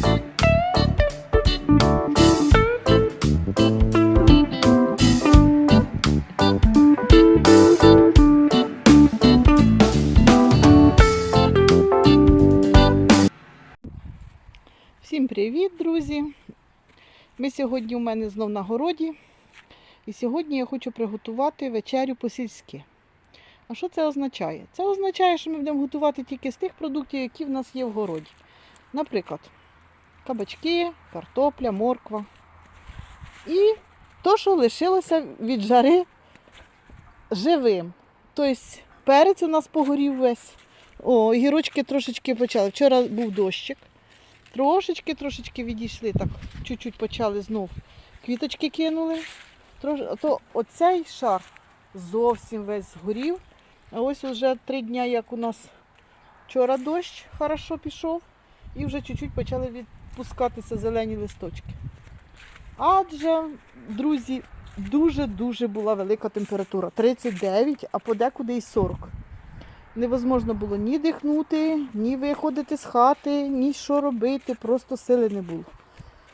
Всім привіт, друзі! Ми сьогодні у мене знов на городі. І сьогодні я хочу приготувати вечерю по-сільськи. А що це означає? Це означає, що ми будемо готувати тільки з тих продуктів, які в нас є в городі. Наприклад, кабачки, картопля, морква. І то, що лишилося від жари живим. Тобто перець у нас погорів весь. О, гірочки трошечки почали. Вчора був дощик. Трошечки, трошечки відійшли, так чуть-чуть почали знов. Квіточки кинули. Трош... То оцей шар зовсім весь згорів. А ось вже три дні, як у нас вчора дощ хорошо пішов, і вже чуть-чуть почали відпускатися зелені листочки. Адже, друзі, дуже-дуже була велика температура. 39, а подекуди і 40. Невозможно було ні дихнути, ні виходити з хати, ні що робити, просто сили не було.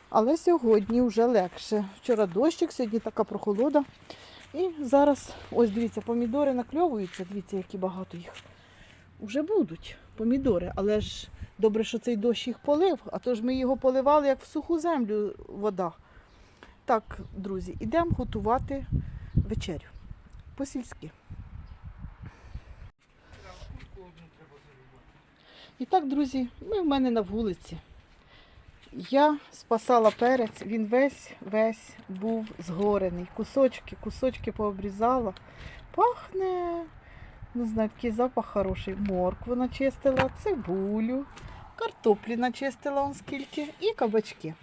Але сьогодні вже легше. Вчора дощик, сьогодні така прохолода. І зараз, ось дивіться, помідори накльовуються, дивіться, які багато їх. Уже будуть помідори, але ж добре, що цей дощ їх полив, а то ж ми його поливали, як в суху землю вода. Так, друзі, ідемо готувати вечерю по-сільськи. І так, друзі, ми в мене на вулиці. Я спасала перець, він весь весь був згорений. Кусочки, кусочки пообрізала. Пахне, не знаю, такий запах хороший. Моркву начистила, цибулю, картоплі начистила он скільки і кабачки.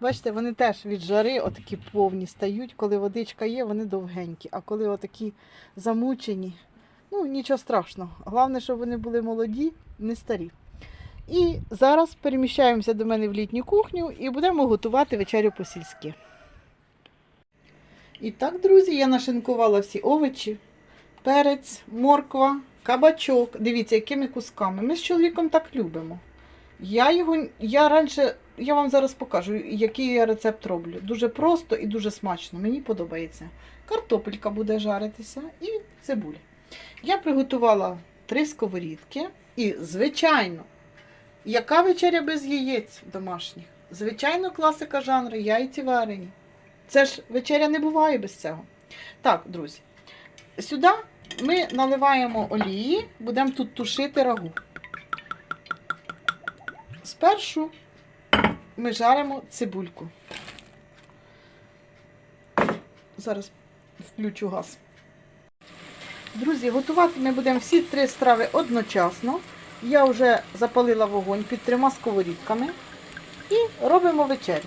Бачите, вони теж від жари отакі повні стають. Коли водичка є, вони довгенькі. А коли отакі замучені, ну нічого страшного. Головне, щоб вони були молоді, не старі. І зараз переміщаємося до мене в літню кухню і будемо готувати вечерю по-сільськи. І так, друзі, я нашинкувала всі овочі, перець, морква, кабачок. Дивіться, якими кусками. Ми з чоловіком так любимо. Я його, я раніше, я вам зараз покажу, який я рецепт роблю. Дуже просто і дуже смачно. Мені подобається. Картопелька буде жаритися і цибуля. Я приготувала три сковорідки і, звичайно, яка вечеря без яєць домашніх? Звичайно, класика жанру яйці варені. Це ж вечеря не буває без цього. Так, друзі, сюди ми наливаємо олії, будемо тут тушити рагу. Спершу ми жаримо цибульку. Зараз включу газ. Друзі, готувати ми будемо всі три страви одночасно. Я вже запалила вогонь під трьома сковорідками і робимо вечерю.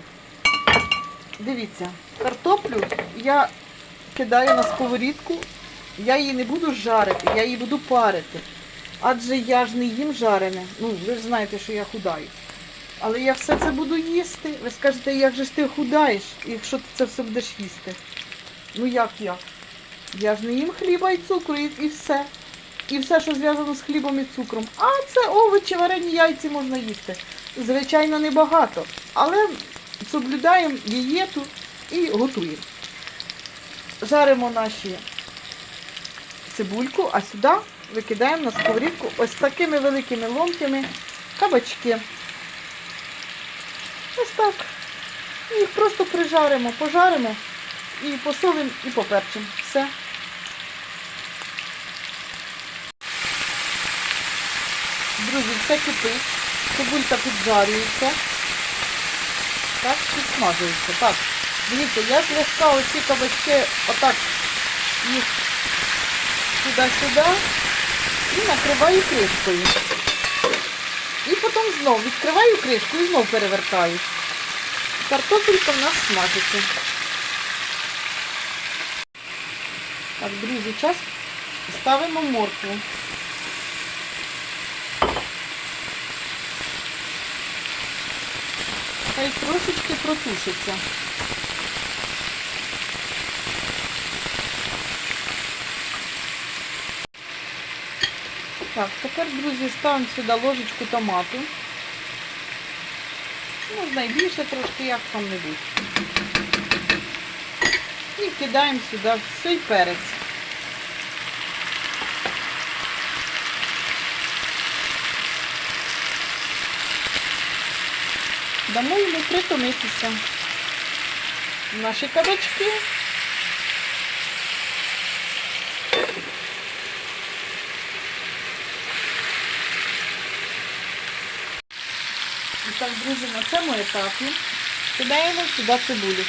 Дивіться, картоплю я кидаю на сковорідку, я її не буду жарити, я її буду парити. Адже я ж не їм жарене. Ну, ви ж знаєте, що я худаю. Але я все це буду їсти. Ви скажете, як же ж ти худаєш, якщо ти це все будеш їсти? Ну як як? Я ж не їм хліба і цукру, і, і все. І все, що зв'язано з хлібом і цукром. А це овочі, варені яйці можна їсти. Звичайно, небагато. Але соблюдаємо дієту і готуємо. Жаримо наші цибульку, а сюди викидаємо на сковорідку ось такими великими ломтями кабачки. Ось так. І їх просто прижаримо, пожаримо і посолимо і поперчимо. Все. Друзі, все кипить, цибулька піджарюється. Так, підсмажується. Так, дивіться, я злегка оці кабачки отак їх сюди-сюди і накриваю кришкою. І потім знову відкриваю кришку і знову перевертаю. Картопелька в нас смажиться. Так, друзі, час ставимо моркву. Хай трошечки протушиться. Так, тепер, друзі, ставимо сюди ложечку томату. Можна і більше трошки, як там небудь. І кидаємо сюди цей перець. Дамо йому притомитися. Наші кабачки. Так, друзі, на цьому етапі кидаємо сюди цибулю.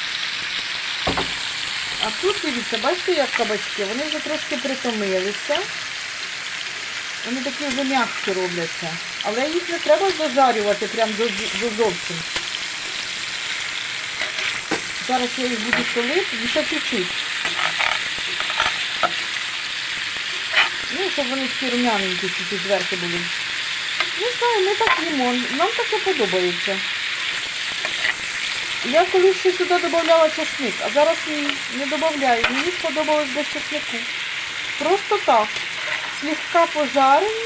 А тут, дивіться, бачите, як кабачки, вони вже трошки притомилися. Вони такі вже м'якші робляться. Але їх не треба зажарювати прям до, до зовсім. Зараз я їх буду солити, лише чуть-чуть. Ну, щоб вони такі рум'яненькі чуть-чуть зверху були. Не знаю, ми так їмо. Нам таке подобається. Я колись ще сюди додавала часник, а зараз не додаю. Мені сподобалось без часнику. Просто так. Слегка пожарені,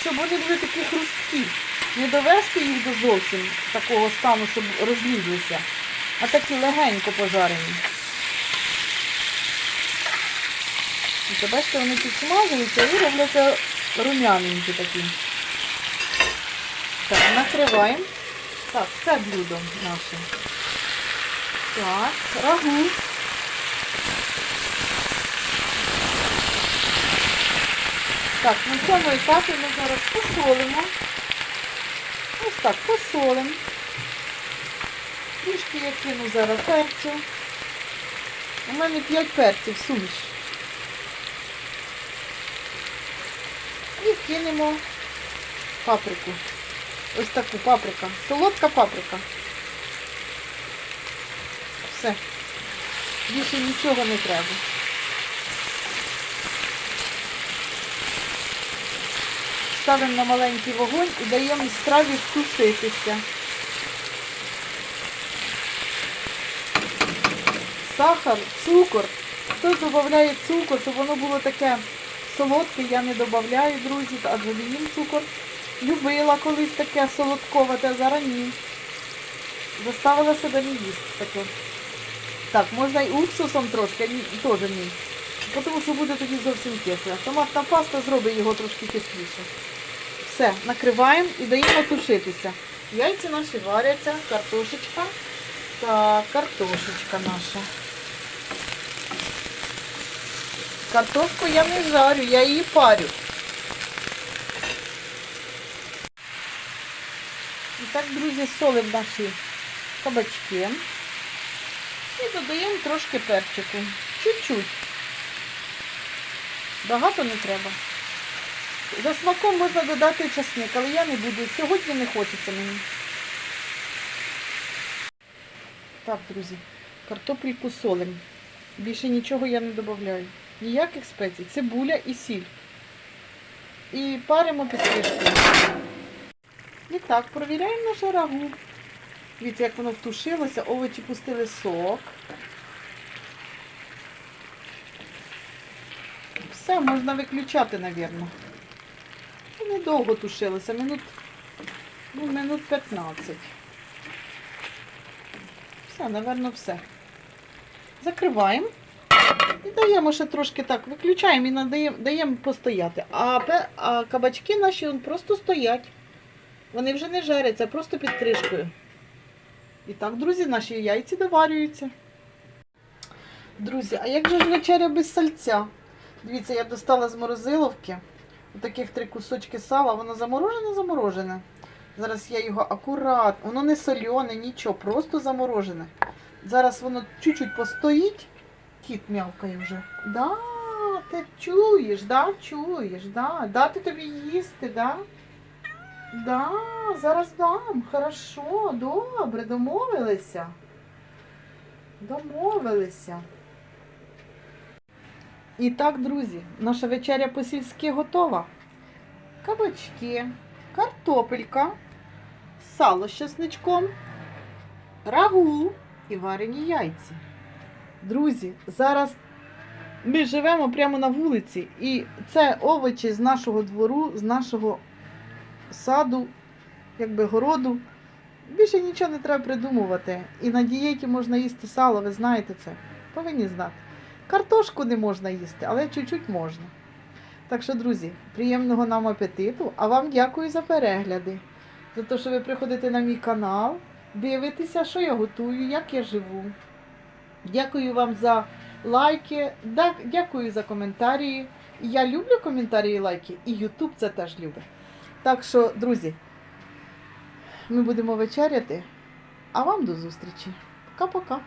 щоб вони були такі хрусткі. Не довести їх до зовсім такого стану, щоб розлізлися, а такі легенько пожарені. І бачите, вони підсмажуються і робляться рум'яненькі такі. Так, накриваємо. Так, це блюдо наше. Так, рагу. Так, на цьому етапі ми зараз посолимо. Ось так, посолимо. Трішки я кину зараз перцю. У мене 5 перців суміш. І кинемо паприку. Ось таку паприка. Солодка паприка. Все. Більше нічого не треба. Ставимо на маленький вогонь і даємо страві втушитися. Сахар, цукор. Хтось додає цукор, щоб воно було таке солодке, я не додаю, друзі, адже їм цукор. Любила колись таке солодковате, а зараз ні. Заставила себе не їсти таке. Так, можна і уксусом трошки, ні, теж ні. Тому що буде тоді зовсім кисле. Томатна паста зробить його трошки кисліше. Все, накриваємо і даємо тушитися. Яйця наші варяться, картошечка. Так, картошечка наша. Картошку я не жарю, я її парю. Так, друзі, солимо наші кабачки. І додаємо трошки перчику. Чуть-чуть. Багато не треба. За смаком можна додати часник, але я не буду. Сьогодні не хочеться мені. Так, друзі, картопельку солимо. Більше нічого я не додаю. Ніяких спецій. Цибуля і сіль. І паримо під кришкою. І так, провіряємо наше рагу. Дивіться, як воно втушилося, овочі пустили сок. Все, можна виключати, мабуть. Недовго тушилося, минут, ну, минут 15. Все, напевно, все. Закриваємо. І даємо ще трошки так, виключаємо і надаємо, даємо постояти. А, а кабачки наші просто стоять. Вони вже не жаряться, просто під кришкою. І так, друзі, наші яйці доварюються. Друзі, а як же ж вечеря без сальця? Дивіться, я достала з морозиловки. Таких три кусочки сала, воно заморожене, заморожене. Зараз я його акурат, воно не солене, нічого, просто заморожене. Зараз воно чуть-чуть постоїть. Кіт м'явкає вже. Да, ти чуєш, да, чуєш, да. Дати тобі їсти, да? Да, зараз дам. Хорошо, добре, домовилися. Домовилися. І так, друзі, наша вечеря по-сільськи готова. Кабачки, картопелька, сало з чесничком, рагу і варені яйці. Друзі, зараз ми живемо прямо на вулиці, і це овочі з нашого двору, з нашого саду, якби городу. Більше нічого не треба придумувати. І на дієті можна їсти сало, ви знаєте це. Повинні знати. Картошку не можна їсти, але чуть-чуть можна. Так що, друзі, приємного нам апетиту, а вам дякую за перегляди, за те, що ви приходите на мій канал, дивитеся, що я готую, як я живу. Дякую вам за лайки, дякую за коментарі. Я люблю коментарі і лайки, і Ютуб це теж любить. Так що, друзі, ми будемо вечеряти, а вам до зустрічі. Пока-пока.